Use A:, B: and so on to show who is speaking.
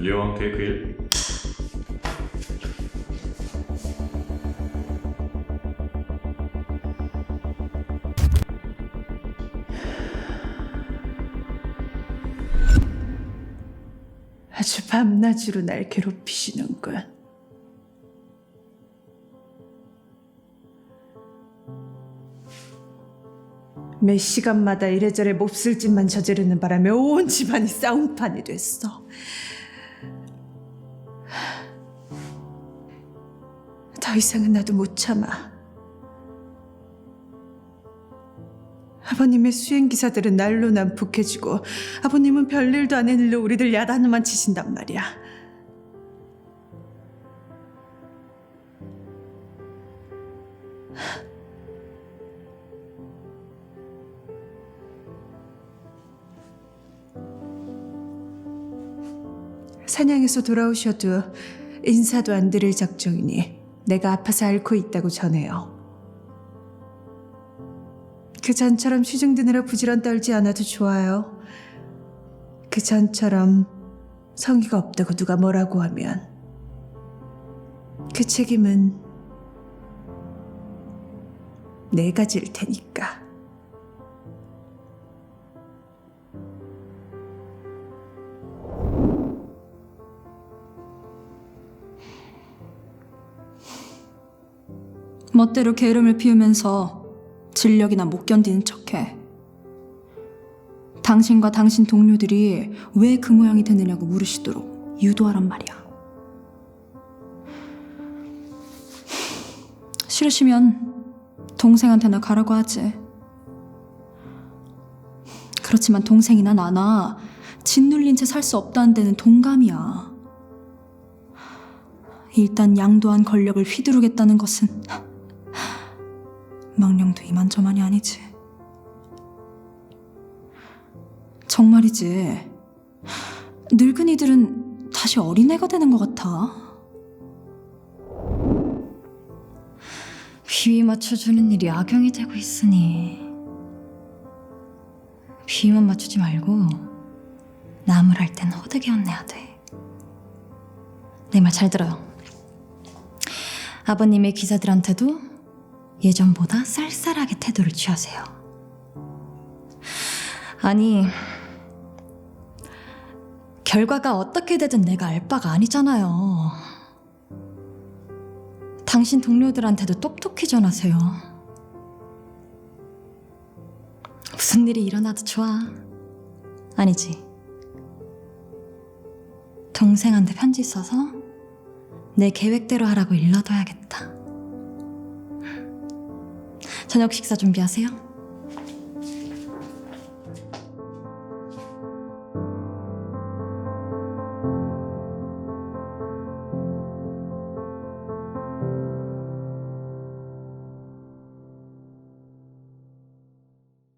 A: Leon 테이크 1
B: 아주 밤낮으로 날 괴롭히시는군. 매 시간마다 이래저래 몹쓸 짓만 저지르는 바람에 온 집안이 싸움판이 됐어. 더 이상은 나도 못 참아. 아버님의 수행 기사들은 날로 난폭해지고 아버님은 별일도 아닌 일로 우리들 야단만 치신단 말이야. 사냥에서 돌아오셔도 인사도 안 드릴 작정이니 내가 아파서 앓고 있다고 전해요. 그 전처럼 시중 드느라 부지런 떨지 않아도 좋아요. 그 전처럼 성의가 없다고 누가 뭐라고 하면 그 책임은 내가 질 테니까.
C: 멋대로 게으름을 피우면서 진력이나 못 견디는 척해. 당신과 당신 동료들이 왜 그 모양이 되느냐고 물으시도록 유도하란 말이야. 싫으시면 동생한테나 가라고 하지. 그렇지만 동생이나 나나 짓눌린 채 살 수 없다는 데는 동감이야. 일단 양도한 권력을 휘두르겠다는 것은 망령도 이만저만이 아니지. 정말이지. 늙은이들은 다시 어린애가 되는 것 같아.
D: 비위 맞춰주는 일이 악용이 되고 있으니 비위만 맞추지 말고 나무를 할땐 호되게 혼내야 돼. 내 말 잘 들어요. 아버님의 기사들한테도 예전보다 쌀쌀하게 태도를 취하세요. 아니 결과가 어떻게 되든 내가 알 바가 아니잖아요. 당신 동료들한테도 똑똑히 전하세요. 무슨 일이 일어나도 좋아. 아니지. 동생한테 편지 써서 내 계획대로 하라고 일러둬야겠다. 저녁 식사 준비하세요.